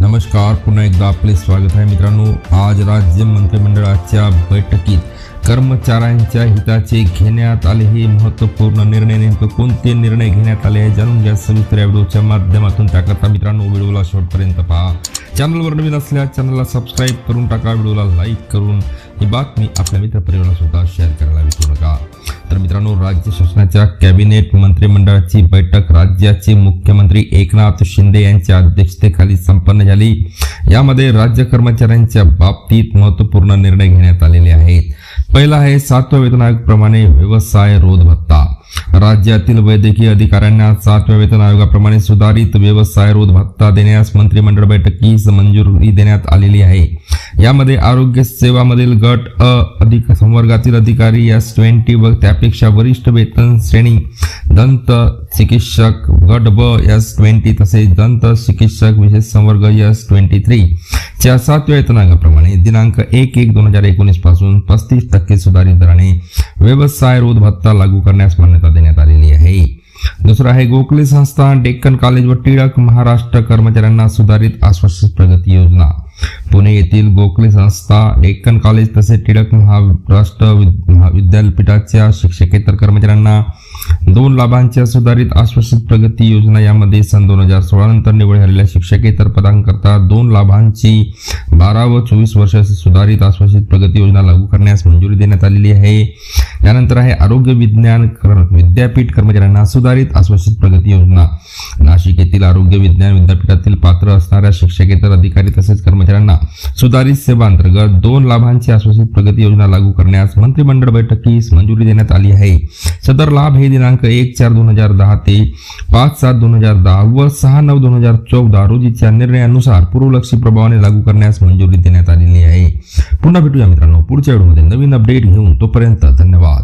नमस्कार पुन्हा एकदा आपले स्वागत आहे मित्रांनो. आज राज्य मंत्रिमंडळाच्या बैठकीत कर्मचाऱ्यांच्या हिताचे घेण्यात आले हे महत्त्वपूर्ण निर्णय. नेमकं कोणते निर्णय घेण्यात आले आहे? जाणून घ्या सविस्तर या व्हिडिओच्या माध्यमातून. त्याकरता मित्रांनो व्हिडिओला शेवटपर्यंत पहा. चॅनलवर नवीन असल्यास चॅनलला सबस्क्राईब करून टाका. व्हिडिओला लाईक करून ही बातमी आपल्या मित्रपरिवारासुद्धा शेअर करायला विसरू नका. मित्रांनो राज्य शासनाच्या कॅबिनेट मंत्रिमंडळाची बैठक राज्याचे मुख्यमंत्री एकनाथ शिंदे यांच्या अध्यक्षतेखाली संपन्न झाली. यामध्ये राज्य कर्मचाऱ्यांच्या बाबतीत महत्त्वपूर्ण निर्णय घेण्यात आलेले आहेत. पहिला आहे सातव्या वेतन आयोगाप्रमाणे व्यवसाय रोध भत्ता. राज्यातील वैद्यकीय अधिकाऱ्यांना सातव्या वेतन आयोगाप्रमाणे सुधारित व्यवसाय रोध भत्ता देण्यास मंत्रिमंडळ बैठकीस मंजुरी देण्यात आलेली आहे. यामध्ये आरोग्य सेवामधील गट अ अधिक संवर्गातील अधिकारी एस ट्वेंटी व त्यापेक्षा वरिष्ठ वेतन श्रेणी दंत चिकित्सक गट ब एस ट्वेंटी तसेच दंत चिकित्सक विशेष संवर्ग एस ट्वेंटी थ्री. च्या सातव्या वेतनांगाप्रमाणे दिनांक एक एक दोन हजार एकोणीसपासून पस्तीस टक्के सुधारित दराने व्यवसाय रोध भत्ता लागू करण्यास मान्यता देण्यात आलेली आहे. दुसरं आहे गोखले संस्था डेक्कन कॉलेज व टिळक महाराष्ट्र कर्मचाऱ्यांना सुधारित आश्वासित प्रगती योजना। पुणे येथील गोखले संस्था डेक्कन कॉलेज तसेच टिळक महाराष्ट्र विद्यापीठाच्या शिक्षकेतर कर्मचाऱ्यांना दोन लाभांच्या सुधारित आश्वासित प्रगती योजना यामध्ये सन दोन हजार सोळा नंतर निवड झालेल्या शिक्षकेतर पदांकरता दोन लाभांची बारा व चोवीस वर्षाची सुधारित आश्वासित प्रगती योजना लागू करण्यास मंजुरी देण्यात आलेली आहे. त्यानंतर आहे आरोग्य विज्ञान कर- विद्यापीठ कर्मचाऱ्यांना सुधारित आश्वासित प्रगती योजना. नाशिक येथील आरोग्य विज्ञान विद्यापीठातील पात्र असणाऱ्या शिक्षकेतर अधिकारी तसेच कर्मचाऱ्यांना सुधारित सेवांतर्गत दोन लाभांची आश्वासित प्रगती योजना लागू करण्यास मंत्रिमंडळ बैठकीस मंजुरी देण्यात आली आहे. सदर लाभ हे दिनांक एक चार दोन हजार दहा ते पाच सात दोन हजार दहा व सहा नऊ दोन हजार चौदा रोजीच्या निर्णयानुसार पूर्वलक्षी प्रभावाने लागू करण्यास मंजुरी देण्यात आलेली आहे. पुन्हा भेटूया मित्रांनो पुढच्या व्हिडिओमध्ये नवीन अपडेट घेऊन तोपर्यंत धन्यवाद.